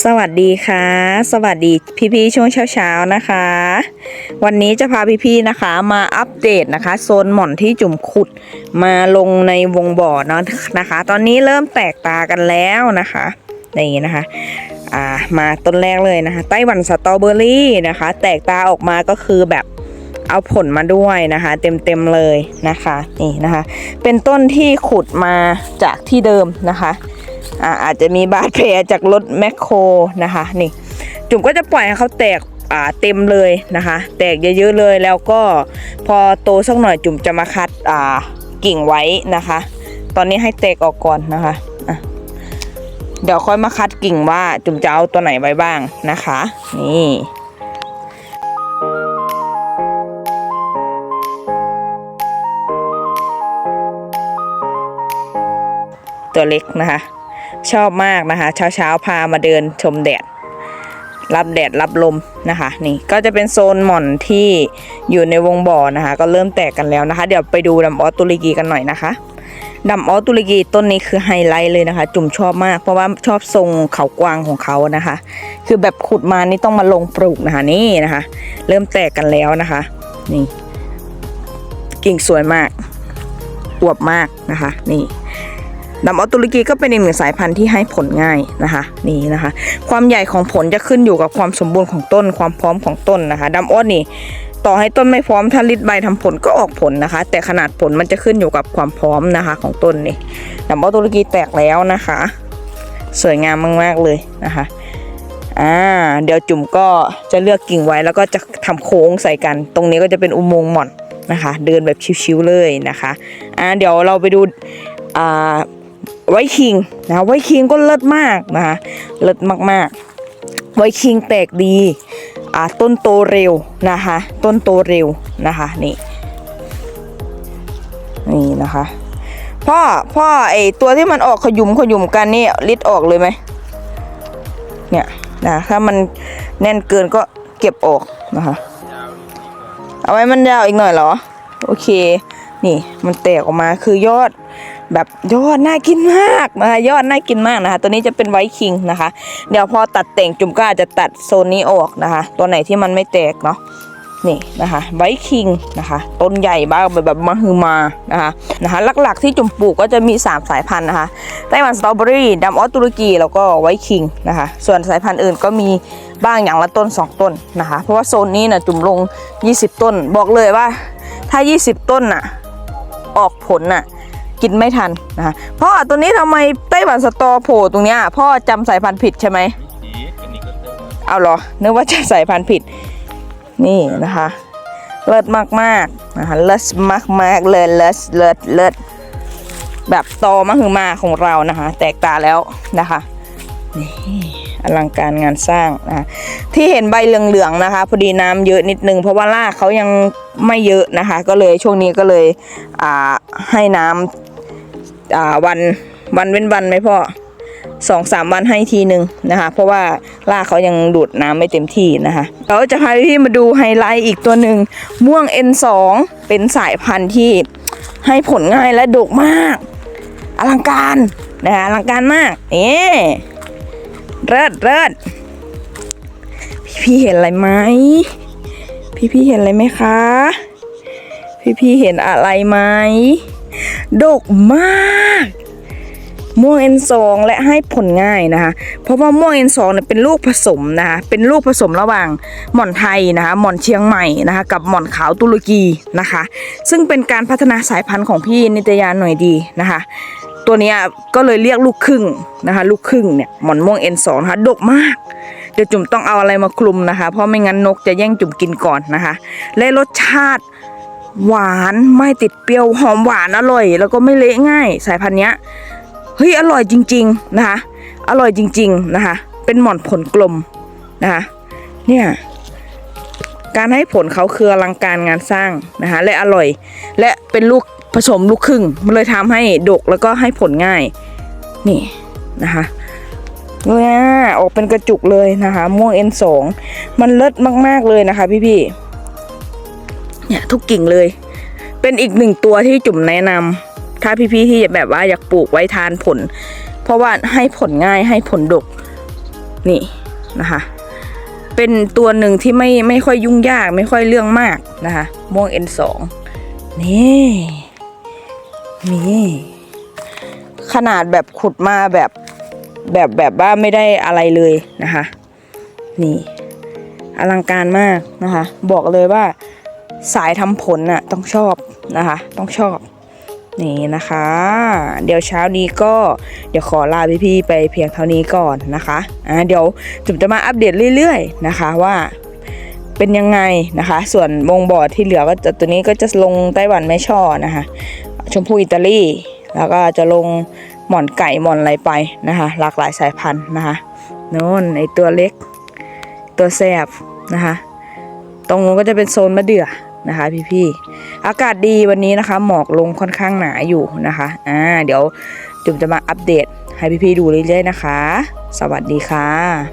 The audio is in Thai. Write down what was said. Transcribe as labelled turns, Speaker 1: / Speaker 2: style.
Speaker 1: สวัสดีค่ะ สวัสดีพี่ๆช่วงเช้าๆนะคะ วันนี้จะพาพี่ๆนะคะ มาอัปเดตนะคะ โซนหม่อนที่จุ่มขุดมาลงในวงบ่อเนาะนะคะ ตอนนี้เริ่มแตกตากันแล้วนะคะนี่นะคะอ่ามาต้นแรกเลยนะคะไต้หวันสตรอเบอรี่นะคะ แตกตาออกมาก็คือแบบเอาผลมาด้วยนะคะ เต็มๆเลยนะคะนี่นะคะ เป็นต้นที่ขุดมาจากที่เดิมนะคะ อาจจะมีบาดแผลจากรถแมคโครนะคะนี่จุ๋มก็จะปล่อยให้เขาแตกอ่าเต็มเลยนะคะ แตกเยอะๆเลยแล้วก็พอโตสักหน่อยจุ๋มจะมาคัดอ่ากิ่งไว้นะคะ ตอนนี้ให้แตกออกก่อนนะคะะเดี๋ยวค่อยมาคัดกิ่งว่าจุ๋มจะเอาตัวไหนไว้บ้างนะคะ นี่ตัวเล็กนะคะ ชอบมากนะคะ เช้าเช้าพามาเดินชมแดด รับแดดรับลมนะคะ นี่ก็จะเป็นโซนหม่อนที่อยู่ในวงบ่อนะคะ ก็เริ่มแตกกันแล้วนะคะ เดี๋ยวไปดูดำออสตุรกีกันหน่อยนะคะดำออสตุรกีต้นนี้คือไฮไลท์เลยนะคะ จุ่มชอบมาก เพราะว่าชอบทรงเขากวางของเขานะคะ คือแบบขุดมานี่ต้องมาลงปลูกนะคะนี่นะคะ เริ่มแตกกันแล้วนะคะ นี่ กิ่งสวยมากอวบมากนะคะ นี่ ดำออตุรกีก็เป็นอีกหนึ่งสายพันธุ์ที่ให้ผลง่ายนะคะนี่นะคะ ความใหญ่ของผลจะขึ้นอยู่กับความสมบูรณ์ของต้นความพร้อมของต้นนะคะดำออสนี่ต่อให้ต้นไม่พร้อมถ้าริดใบทำผลก็ออกผลนะคะ แต่ขนาดผลมันจะขึ้นอยู่กับความพร้อมนะคะของต้นนี่ดำออตุรกีแตกแล้วนะคะ สวยงามมากๆเลยนะคะอ่าเดี๋ยวจุ่มก็จะเลือกกิ่งไว้แล้วก็จะทำโค้งใส่กัน ตรงนี้ก็จะเป็นอุโมงค์หม่อนนะคะ เดินแบบชิวๆเลยนะคะอ่าเดี๋ยวเราไปดูอ่า ไวคิงนะไวคิงก็เลิศมากนะคะเลิศมากๆ ไวคิงแตกดีอ่าต้นโตเร็วนะคะ ต้นโตเร็วนะคะนี่นี่นะคะพ่อพ่อไอตัวที่มันออกขยุมขยุมกันนี่ลิดออกเลยไหมเนี่ยนะถ้ามันแน่นเกินก็เก็บออกนะคะเอาไว้มันยาวอีกหน่อยเหรอ โอเค นี่มันแตกออกมาคือยอด แบบยอดน่ากินมากนะคะยอดน่ากินมากนะคะ ตัวนี้จะเป็นไวท์คิงนะคะ เดี๋ยวพอตัดแต่งจุ่มก็อาจจะตัดโซนนี้ออกนะคะ ตัวไหนที่มันไม่แตกเนาะนี่นะคะไวท์คิงนะคะต้นใหญ่บ้างแบบแบบมหึมานะคะนะคะหลักๆที่จุ่มปลูกก็จะมี 3 สายพันธุ์นะคะไต้หวันสตรอเบอรี่ดำออสตุรกีแล้วก็ไวท์คิงนะคะส่วนสายพันธุ์อื่นก็มีบ้างอย่างละต้น 2 ต้นนะคะ เพราะว่าโซนนี้นะจุ่มลง 20 ต้น บอกเลยว่าถ้า 20 ต้นน่ะออกผลน่ะ กินไม่ทันนะคะพ่อตัวนี้ทำไมไต้หวันสตอโผล่ตรงเนี้ยพ่อจำสายพันธุ์ผิดใช่ไหม
Speaker 2: ผีเป็นอีกก็เติม
Speaker 1: เอาเหรอนึกว่าจะสายพันธุ์ผิด นี่นะคะ เลิศมากๆนะคะเลิศมากๆเลยเลิศเลิศเลิศแบบโตมหึมาของเรานะคะ แตกตาแล้วนะคะนี่อลังการงานสร้างนะคะที่เห็นใบเหลืองๆนะคะ พอดีน้ำเยอะนิดนึง เพราะว่ารากเขายังไม่เยอะนะคะ ก็เลยช่วงนี้ก็เลยอ่าให้น้ำ อ่าวันวันเว้นวันไหมพ่อสองสามวันให้ทีหนึ่งนะคะ เพราะว่ารากเขายังดูดน้ำไม่เต็มที่นะคะเราจะพาพี่มาดูไฮไลท์อีกตัวหนึ่งม่วง N2 เป็นสายพันธุ์ที่ให้ผลง่ายและดกมาก อลังการนะคะอลังการมากเอ๊เลิศเลิศพี่พี่เห็นอะไรไหมพี่พี่เห็นอะไรไหมคะ พี่พี่เห็นอะไรไหม ดกมาก ม่วง N2 และให้ผลง่ายนะคะ เพราะว่าม่วง N2 เนี่ยเป็นลูกผสมนะคะเป็นลูกผสมระหว่างหม่อนไทยนะคะหม่อนเชียงใหม่นะคะกับหม่อนขาวตุรกีนะคะ ซึ่งเป็นการพัฒนาสายพันธุ์ของพี่นิตยาหน่อยดีนะคะ ตัวนี้ก็เลยเรียกลูกครึ่งนะคะลูกครึ่งเนี่ยหม่อนม่วง N2 นะคะดกมากเดี๋ยวจุ่มต้องเอาอะไรมาคลุมนะคะ เพราะไม่งั้นนกจะแย่งจุ่มกินก่อนนะคะ และรสชาติ หวานไม่ติดเปรี้ยวหอมหวานอร่อย แล้วก็ไม่เละง่าย สายพันธุ์เนี้ยเฮ้ยอร่อยจริง ๆ นะคะ อร่อยจริง ๆ นะคะ เป็นหม่อนผลกลมนะคะเนี่ยการให้ผลเขาคืออลังการงานสร้างนะคะและอร่อย และเป็นลูกผสมลูกครึ่ง มันเลยทำให้ดกแล้วก็ให้ผลง่าย นี่นะคะเนี่ยออกเป็นกระจุกเลยนะคะ ม่วง N2 มันเลิศมาก ๆ เลยนะคะพี่ๆ เนี่ยทุกกิ่งเลย เป็นอีกหนึ่งตัวที่จุ่มแนะนำถ้าพี่ๆที่แบบว่าอยากปลูกไว้ทานผล เพราะว่าให้ผลง่ายให้ผลดกนี่นะคะ เป็นตัวหนึ่งที่ไม่ไม่ค่อยยุ่งยากไม่ค่อยเรื่องมากนะคะม่วง N2 นี่นี่ขนาดแบบขุดมาแบบแบบแบบว่าไม่ได้อะไรเลยนะคะ นี่ อลังการมากนะคะ บอกเลยว่า สายทำผลน่ะต้องชอบนะคะ ต้องชอบนี่นะคะ เดี๋ยวเช้านี้ก็เดี๋ยวขอลาพี่ๆไปเพียงเท่านี้ก่อนนะคะอ่าเดี๋ยวจุ๋มจะมาอัปเดตเรื่อยๆนะคะว่าเป็นยังไงนะคะ ส่วนวงบอร์ดที่เหลือก็จะตัวนี้ก็จะลงไต้หวันแม่ช่อนะคะ ชมพูอิตาลีแล้วก็จะลงหมอนไก่หมอนอะไรไปนะคะ หลากหลายสายพันธุ์นะคะโน่นไอตัวเล็กตัวแสบนะคะ ตรงนู้นก็จะเป็นโซนมะเดื่อ นะคะพี่ๆอากาศดีวันนี้นะคะ หมอกลงค่อนข้างหนาอยู่นะคะอ่าเดี๋ยวจุ๋มจะมาอัปเดตให้พี่ๆดูเรื่อยๆนะคะ สวัสดีค่ะ